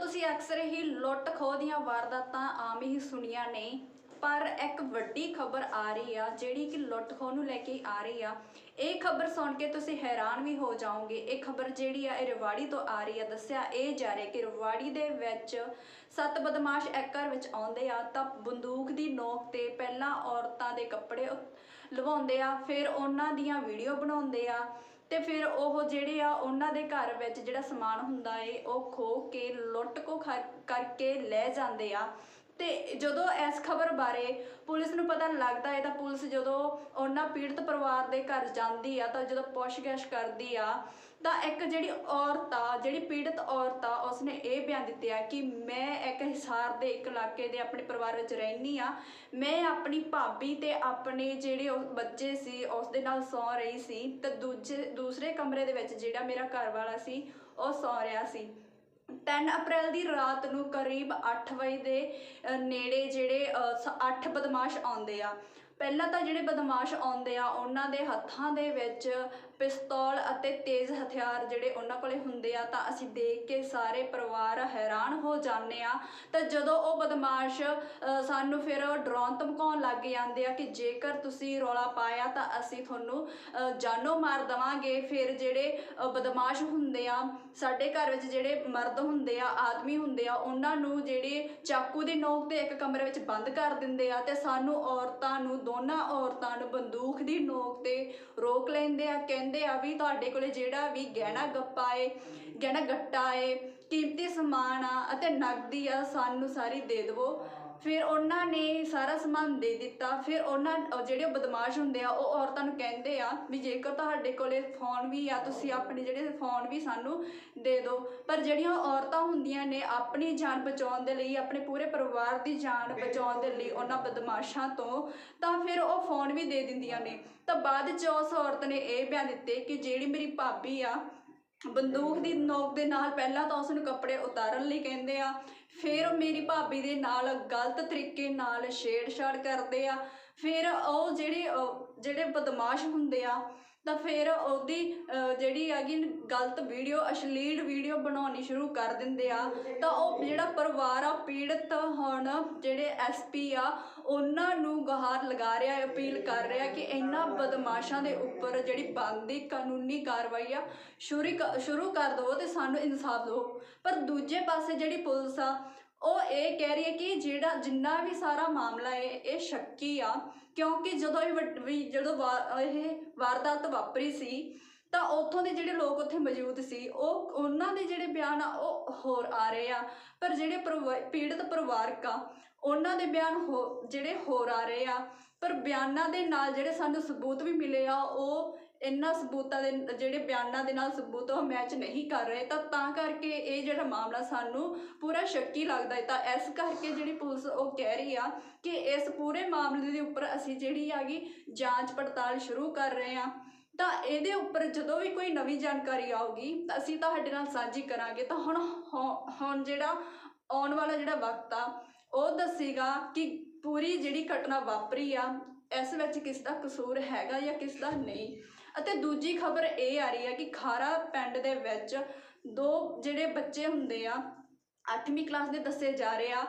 ਤੁਸੀਂ ਅਕਸਰ ਹੀ ਲੁੱਟ ਖੋਹ ਦੀਆਂ ਵਾਰਦਾਤਾਂ ਆਮ ਹੀ ਸੁਣੀਆਂ ਨੇ, ਪਰ ਇੱਕ ਵੱਡੀ ਖਬਰ ਆ ਰਹੀ ਆ, ਜਿਹੜੀ ਕਿ ਲੁੱਟ ਖੋਹ ਨੂੰ ਲੈ ਕੇ ਆ ਰਹੀ ਆ। ਇਹ ਖਬਰ ਸੁਣ ਕੇ ਤੁਸੀਂ ਹੈਰਾਨ ਵੀ ਹੋ ਜਾਓਗੇ। ਇਹ ਖਬਰ ਜਿਹੜੀ ਆ, ਇਹ ਰਵਾੜੀ ਤੋਂ ਆ ਰਹੀ ਆ। ਦੱਸਿਆ ਇਹ ਜਾ ਰਿਹਾ ਕਿ ਰਵਾੜੀ ਦੇ ਵਿੱਚ ਸੱਤ ਬਦਮਾਸ਼ ਇੱਕ ਘਰ ਵਿੱਚ ਆਉਂਦੇ ਆ, ਤਾਂ ਬੰਦੂਕ ਦੀ ਨੋਕ ਤੇ ਪਹਿਲਾਂ ਔਰਤਾਂ ਦੇ ਕੱਪੜੇ ਲਵਾਉਂਦੇ ਆ, ਫਿਰ ਉਹਨਾਂ ਦੀਆਂ ਵੀਡੀਓ ਬਣਾਉਂਦੇ ਆ। ਤੇ ਫਿਰ ਉਹ ਜਿਹੜੇ ਆ ਉਹਨਾਂ ਦੇ ਘਰ ਵਿੱਚ ਜਿਹੜਾ ਸਮਾਨ ਹੁੰਦਾ ਏ, ਉਹ ਖੋ ਕੇ ਲੁੱਟ ਕੋ ਕਰਕੇ ਲੈ ਜਾਂਦੇ ਆ। ਤੇ ਜਦੋਂ ਇਸ ਖਬਰ ਬਾਰੇ ਪੁਲਿਸ ਨੂੰ ਪਤਾ ਲੱਗਦਾ ਹੈ ਤਾਂ ਪੁਲਿਸ ਜਦੋਂ ਉਹਨਾਂ ਪੀੜਤ ਪਰਿਵਾਰ ਦੇ ਘਰ ਜਾਂਦੀ ਆ ਤਾਂ ਜਦੋਂ ਪੁੱਛਗਿੱਛ ਕਰਦੀ ਆ ਤਾਂ ਇੱਕ ਜਿਹੜੀ ਔਰਤ ਆ, ਜਿਹੜੀ ਪੀੜਤ ਔਰਤ ਆ, ਉਸਨੇ ਇਹ ਬਿਆਨ ਦਿੱਤੇ ਆ ਕਿ ਮੈਂ ਇੱਕ ਹਿਸਾਰ ਦੇ ਇੱਕ ਇਲਾਕੇ ਦੇ ਆਪਣੇ ਪਰਿਵਾਰ ਵਿੱਚ ਰਹਿੰਦੀ ਆ। ਮੈਂ ਆਪਣੀ ਭਾਬੀ ਤੇ ਆਪਣੇ ਜਿਹੜੇ ਉਹ ਬੱਚੇ ਸੀ ਉਸ ਦੇ ਨਾਲ ਸੌ ਰਹੀ ਸੀ ਤੇ ਦੂਜੇ, ਦੂਸਰੇ ਕਮਰੇ ਦੇ ਵਿੱਚ ਜਿਹੜਾ ਮੇਰਾ ਘਰ ਵਾਲਾ ਸੀ, ਉਹ ਸੌ ਰਿਹਾ ਸੀ। 3 ਅਪ੍ਰੈਲ ਦੀ ਰਾਤ ਨੂੰ ਕਰੀਬ 8 ਵਜੇ ਦੇ ਨੇੜੇ ਜਿਹੜੇ 8 ਬਦਮਾਸ਼ ਆਉਂਦੇ ਆ। ਪਹਿਲਾਂ ਤਾਂ ਜਿਹੜੇ ਬਦਮਾਸ਼ ਆਉਂਦੇ ਆ ਉਹਨਾਂ ਦੇ ਹੱਥਾਂ ਦੇ ਵਿੱਚ ਪਿਸਤੌਲ ਅਤੇ ਤੇਜ਼ ਹਥਿਆਰ ਜਿਹੜੇ ਉਹਨਾਂ ਕੋਲੇ ਹੁੰਦੇ ਆ ਤਾਂ ਅਸੀਂ ਦੇਖ ਕੇ ਸਾਰੇ ਪਰਿਵਾਰ ਹੈਰਾਨ ਹੋ ਜਾਂਦੇ ਆ। ਤਾਂ ਜਦੋਂ ਉਹ ਬਦਮਾਸ਼ ਸਾਨੂੰ ਫਿਰ ਡਰਾਉਣ ਧਮਕਾਉਣ ਲੱਗ ਜਾਂਦੇ ਆ ਕਿ ਜੇਕਰ ਤੁਸੀਂ ਰੌਲਾ ਪਾਇਆ ਤਾਂ ਅਸੀਂ ਤੁਹਾਨੂੰ ਅ, ਜਾਨੋਂ ਮਾਰ ਦਵਾਂਗੇ। ਫਿਰ ਜਿਹੜੇ ਬਦਮਾਸ਼ ਹੁੰਦੇ ਆ ਸਾਡੇ ਘਰ ਵਿੱਚ ਜਿਹੜੇ ਮਰਦ ਹੁੰਦੇ ਆ ਆਦਮੀ ਹੁੰਦੇ ਆ ਉਹਨਾਂ ਨੂੰ ਜਿਹੜੇ ਚਾਕੂ ਦੀ ਨੋਕ ਤੇ ਇੱਕ ਕਮਰੇ ਵਿੱਚ ਬੰਦ ਕਰ ਦਿੰਦੇ ਆ ਤੇ ਸਾਨੂੰ ਔਰਤਾਂ ਨੂੰ ਦੋਨਾਂ ਔਰਤਾਂ ਨੂੰ ਬੰਦੂਕ ਦੀ ਨੋਕ ਤੇ ਰੋਕ ਲੈਂਦੇ ਆ, ਕਹਿੰਦੇ ਆ ਵੀ ਤੁਹਾਡੇ ਕੋਲੇ ਜਿਹੜਾ ਵੀ ਗਹਿਣਾ ਗੱਪਾ ਏ, ਗਹਿਣਾ ਗੱਟਾ ਏ, ਕੀਮਤੀ ਸਮਾਨ ਆ ਅਤੇ ਨਕਦੀ ਆ, ਸਾਨੂੰ ਸਾਰੀ ਦੇ ਦੇਵੋ। ਫਿਰ ਉਹਨਾਂ ਨੇ ਸਾਰਾ ਸਮਾਨ ਦੇ ਦਿੱਤਾ। ਫਿਰ ਉਹਨਾਂ, ਉਹ ਜਿਹੜੇ ਬਦਮਾਸ਼ ਹੁੰਦੇ ਆ, ਉਹ ਔਰਤਾਂ ਨੂੰ ਕਹਿੰਦੇ ਆ ਵੀ ਜੇਕਰ ਤੁਹਾਡੇ ਕੋਲੇ ਫੋਨ ਵੀ ਆ, ਤੁਸੀਂ ਆਪਣੇ ਜਿਹੜੇ ਫੋਨ ਵੀ ਸਾਨੂੰ ਦੇ ਦਿਓ ਪਰ ਜਿਹੜੀਆਂ ਔਰਤਾਂ ਹੁੰਦੀਆਂ ਨੇ, ਆਪਣੀ ਜਾਨ ਬਚਾਉਣ ਦੇ ਲਈ, ਆਪਣੇ ਪੂਰੇ ਪਰਿਵਾਰ ਦੀ ਜਾਨ ਬਚਾਉਣ ਦੇ ਲਈ ਉਹਨਾਂ ਬਦਮਾਸ਼ਾਂ ਤੋਂ, ਤਾਂ ਫਿਰ ਉਹ ਫੋਨ ਵੀ ਦੇ ਦਿੰਦੀਆਂ ਨੇ। ਤਾਂ ਬਾਅਦ ਚ ਉਸ ਔਰਤ ਨੇ ਇਹ ਬਿਆਨ ਦਿੱਤੇ ਕਿ ਜਿਹੜੀ ਮੇਰੀ ਭਾਬੀ ਆ ਬੰਦੂਕ ਦੀ ਨੋਕ ਦੇ ਨਾਲ ਪਹਿਲਾਂ ਤਾਂ ਉਸ ਨੂੰ ਕੱਪੜੇ ਉਤਾਰਨ ਲਈ ਕਹਿੰਦੇ ਆ ਫਿਰ ਉਹ ਮੇਰੀ ਭਾਬੀ ਦੇ ਨਾਲ ਗਲਤ ਤਰੀਕੇ ਨਾਲ ਛੇੜਛਾੜ ਕਰਦੇ ਆ ਫਿਰ ਉਹ ਜਿਹੜੇ ਅਹ, ਜਿਹੜੇ ਬਦਮਾਸ਼ ਹੁੰਦੇ ਆ ਤਾਂ ਫਿਰ ਉਹਦੀ ਅਹ, ਜਿਹੜੀ ਹੈਗੀ ਗਲਤ ਵੀਡੀਓ ਅਸ਼ਲੀਲ ਵੀਡੀਓ ਬਣਾਉਣੀ ਸ਼ੁਰੂ ਕਰ ਦਿੰਦੇ ਆ। ਤਾਂ ਉਹ ਜਿਹੜਾ ਪਰਿਵਾਰ ਆ ਪੀੜਤ ਹੁਣ ਜਿਹੜੇ ਐਸਪੀ ਆ ਉਹਨਾਂ ਨੂੰ ਗਹਾਰ ਲਗਾ ਰਿਹਾ ਅਪੀਲ ਕਰ ਰਿਹਾ ਕਿ ਇਹਨਾਂ ਬਦਮਾਸ਼ਾਂ ਦੇ ਉੱਪਰ ਜਿਹੜੀ ਬਣਦੀ ਕਾਨੂੰਨੀ ਕਾਰਵਾਈ ਆ ਸ਼ੁਰੂ ਕ- ਸ਼ੁਰੂ ਕਰ ਦਿਵੋ ਤੇ ਸਾਨੂੰ ਇਨਸਾਫ ਦਿਓ ਪਰ ਦੂਜੇ ਪਾਸੇ ਜਿਹੜੀ ਪੁਲਿਸ ਆ ਉਹ ਇਹ ਕਹਿ ਰਹੀ ਹੈ ਕਿ ਜਿਹੜਾ ਜਿੰਨਾ ਵੀ ਸਾਰਾ ਮਾਮਲਾ ਹੈ, ਇਹ ਸ਼ੱਕੀ ਆ, ਕਿਉਂਕਿ ਜਦੋਂ ਇਹ ਜਦੋਂ ਇਹ ਵਾਰਦਾਤ ਵਾਪਰੀ ਸੀ, ਤਾਂ ਉੱਥੋਂ ਦੇ ਜਿਹੜੇ ਲੋਕ ਉੱਥੇ ਮੌਜੂਦ ਸੀ, ਉਹ, ਉਹਨਾਂ ਦੇ ਜਿਹੜੇ ਬਿਆਨ ਆ, ਉਹ ਹੋਰ ਆ ਰਹੇ ਆ। ਪਰ ਜਿਹੜੇ ਪਰਿਵਾ- ਪੀੜਤ ਪਰਿਵਾਰਕ ਆ, ਉਹਨਾਂ ਦੇ ਬਿਆਨ ਹੋ, ਜਿਹੜੇ ਹੋਰ ਆ ਰਹੇ ਆ। ਪਰ ਬਿਆਨਾਂ ਦੇ ਨਾਲ ਜਿਹੜੇ ਸਾਨੂੰ ਸਬੂਤ ਵੀ ਮਿਲੇ ਆ, ਉਹ ਇਹਨਾਂ ਸਬੂਤਾਂ ਦੇ ਜਿਹੜੇ ਬਿਆਨਾਂ ਦੇ ਨਾਲ ਸਬੂਤ ਉਹ ਮੈਚ ਨਹੀਂ ਕਰ ਰਹੇ, ਤਾਂ ਤਾਂ ਕਰਕੇ ਇਹ ਜਿਹੜਾ ਮਾਮਲਾ ਸਾਨੂੰ ਪੂਰਾ ਸ਼ੱਕੀ ਲੱਗਦਾ ਹੈ। ਤਾਂ ਇਸ ਕਰਕੇ ਜਿਹੜੀ ਪੁਲਿਸ ਉਹ ਕਹਿ ਰਹੀ ਆ ਕਿ ਇਸ ਪੂਰੇ ਮਾਮਲੇ ਦੇ ਉੱਪਰ ਅਸੀਂ ਜਿਹੜੀ ਹੈਗੀ ਜਾਂਚ ਪੜਤਾਲ ਸ਼ੁਰੂ ਕਰ ਰਹੇ ਆ ਤਾਂ ਇਹਦੇ ਉੱਪਰ ਜਦੋਂ ਵੀ ਕੋਈ ਨਵੀਂ ਜਾਣਕਾਰੀ ਆਊਗੀ, ਤਾਂ ਅਸੀਂ ਤੁਹਾਡੇ ਨਾਲ ਸਾਂਝੀ ਕਰਾਂਗੇ। ਤਾਂ ਹੁਣ ਹੁਣ- ਹੁਣ ਜਿਹੜਾ ਆਉਣ ਵਾਲਾ ਜਿਹੜਾ ਵਕਤ ਆ, ਉਹ ਦੱਸੇਗਾ ਕਿ ਪੂਰੀ ਜਿਹੜੀ ਘਟਨਾ ਵਾਪਰੀ ਆ, ਇਸ ਵਿੱਚ ਕਿਸ ਦਾ ਕਸੂਰ ਹੈਗਾ ਜਾਂ ਕਿਸ ਦਾ ਨਹੀਂ। ਅਤੇ ਦੂਜੀ ਖਬਰ ਇਹ ਆ ਰਹੀ ਹੈ ਕਿ ਖਾਰਾ ਪਿੰਡ ਦੇ ਵਿੱਚ ਦੋ ਜਿਹੜੇ ਬੱਚੇ ਹੁੰਦੇ ਆ 8ਵੀਂ ਕਲਾਸ ਦੇ ਦੱਸੇ ਜਾ ਰਹੇ ਆ,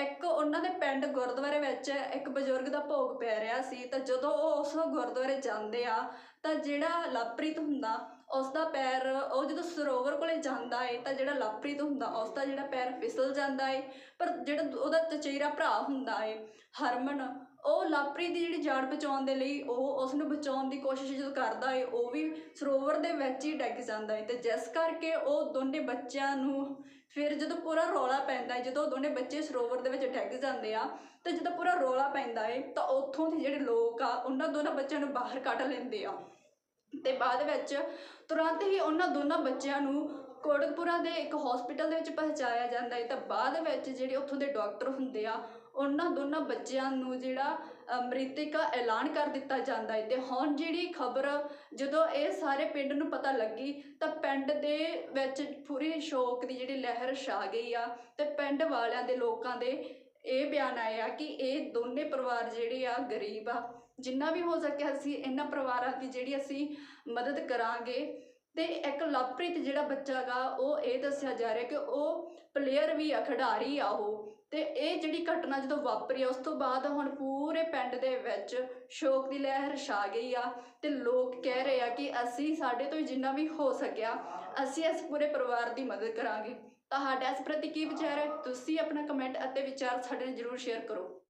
ਇੱਕ ਉਹਨਾਂ ਦੇ ਪਿੰਡ ਗੁਰਦੁਆਰੇ ਵਿੱਚ ਇੱਕ ਬਜ਼ੁਰਗ ਦਾ ਭੋਗ ਪੈ ਰਿਹਾ ਸੀ, ਤਾਂ ਜਦੋਂ ਉਹ ਉਸ ਗੁਰਦੁਆਰੇ ਜਾਂਦੇ ਆ, ਤਾਂ ਜਿਹੜਾ ਲਵਪ੍ਰੀਤ ਹੁੰਦਾ, ਉਸ ਦਾ ਪੈਰ, ਉਹ ਜਦੋਂ ਸਰੋਵਰ ਕੋਲੇ ਜਾਂਦਾ ਏ, ਤਾਂ ਜਿਹੜਾ ਲਵਪ੍ਰੀਤ ਹੁੰਦਾ, ਉਸ ਦਾ ਜਿਹੜਾ ਪੈਰ ਫਿਸਲ ਜਾਂਦਾ ਏ, ਪਰ ਜਿਹੜਾ ਉਹਦਾ ਚਚੇਰਾ ਭਰਾ ਹੁੰਦਾ ਏ, ਹਰਮਨ ਉਹ ਲਾਪਰੀ ਦੀ ਜਿਹੜੀ ਜਾਨ ਬਚਾਉਣ ਦੇ ਲਈ ਉਹ ਉਸ ਨੂੰ ਬਚਾਉਣ ਦੀ ਕੋਸ਼ਿਸ਼ ਜਦੋਂ ਕਰਦਾ ਏ, ਉਹ ਵੀ ਸਰੋਵਰ ਦੇ ਵਿੱਚ ਹੀ ਡਿੱਗ ਜਾਂਦਾ ਏ ਤੇ ਜਿਸ ਕਰਕੇ ਉਹ ਦੋਨੇ ਬੱਚਿਆਂ ਨੂੰ ਫਿਰ ਜਦੋਂ ਪੂਰਾ ਰੌਲਾ ਪੈਂਦਾ ਏ, ਜਦੋਂ ਦੋਨੇ ਬੱਚੇ ਸਰੋਵਰ ਦੇ ਵਿੱਚ ਡਿੱਗ ਜਾਂਦੇ ਆ ਤੇ ਜਦੋਂ ਪੂਰਾ ਰੌਲਾ ਪੈਂਦਾ ਏ ਤਾਂ ਉੱਥੋਂ ਦੇ ਜਿਹੜੇ ਲੋਕ ਆ, ਉਹਨਾਂ ਦੋਨਾਂ ਬੱਚਿਆਂ ਨੂੰ ਬਾਹਰ ਕੱਢ ਲੈਂਦੇ ਆ ਤੇ ਬਾਅਦ ਵਿੱਚ ਤੁਰੰਤ ਹੀ ਉਹਨਾਂ ਦੋਨਾਂ ਬੱਚਿਆਂ ਨੂੰ ਕੋਟਕਪੁਰਾ ਦੇ ਇੱਕ ਹਸਪੀਟਲ ਦੇ ਵਿੱਚ ਪਹੁੰਚਾਇਆ ਜਾਂਦਾ ਹੈ। ਤਾਂ ਬਾਅਦ ਵਿੱਚ ਜਿਹੜੇ ਉੱਥੋਂ ਦੇ ਡਾਕਟਰ ਹੁੰਦੇ ਆ ਉਹਨਾਂ ਦੋਨਾਂ ਬੱਚਿਆਂ ਨੂੰ ਜਿਹੜਾ ਅ, ਐਲਾਨ ਕਰ ਦਿੱਤਾ ਜਾਂਦਾ ਹੈ। ਤੇ ਹੁਣ ਜਿਹੜੀ ਖਬਰ ਜਦੋਂ ਇਹ ਸਾਰੇ ਪਿੰਡ ਨੂੰ ਪਤਾ ਲੱਗੀ ਤਾਂ ਪਿੰਡ ਦੇ ਵਿੱਚ ਪੂਰੀ ਸ਼ੋਕ ਦੀ ਜਿਹੜੀ ਲਹਿਰ ਛਾ ਗਈ ਆ ਤੇ ਪਿੰਡ ਵਾਲਿਆਂ ਦੇ ਲੋਕਾਂ ਦੇ ਇਹ ਬਿਆਨ ਆਇਆ ਕਿ ਇਹ ਦੋਨੇ ਪਰਿਵਾਰ ਜਿਹੜੇ ਆ ਗਰੀਬ ਆ। ਜਿੰਨਾ ਵੀ ਹੋ ਸਕਿਆ ਅਸੀਂ ਇਹਨਾਂ ਪਰਿਵਾਰਾਂ ਦੀ ਜਿਹੜੀ ਅਸੀਂ ਮਦਦ ਕਰਾਂਗੇ। ਤੇ ਇੱਕ ਲਵਪ੍ਰੀਤ ਜਿਹੜਾ ਬੱਚਾ ਗਾ, ਉਹ ਇਹ ਦੱਸਿਆ ਜਾ ਰਿਹਾ ਕਿ ਉਹ ਪਲੇਅਰ ਵੀ ਆ, ਖਿਡਾਰੀ ਆ ਉਹ। ਤੇ ਇਹ ਜਿਹੜੀ ਘਟਨਾ ਜਦੋਂ ਵਾਪਰੀ ਆ, ਉਸ ਤੋਂ ਬਾਅਦ ਹੁਣ ਪੂਰੇ ਪਿੰਡ ਦੇ ਵਿੱਚ ਸ਼ੋਕ ਦੀ ਲਹਿਰ ਛਾ ਗਈ ਆ ਤੇ ਲੋਕ ਕਹਿ ਰਹੇ ਆ ਕਿ ਅਸੀਂ ਸਾਡੇ ਤੋਂ ਜਿੰਨਾ ਵੀ ਹੋ ਸਕਿਆ, ਅਸੀਂ ਇਸ ਪੂਰੇ ਪਰਿਵਾਰ ਦੀ ਮਦਦ ਕਰਾਂਗੇ। ਤੁਹਾਡਾ ਇਸ ਪ੍ਰਤੀ ਕੀ ਵਿਚਾਰ ਹੈ? ਤੁਸੀਂ ਆਪਣਾ ਕਮੈਂਟ ਅਤੇ ਵਿਚਾਰ ਸਾਡੇ ਨਾਲ ਜਰੂਰ ਸ਼ੇਅਰ ਕਰੋ।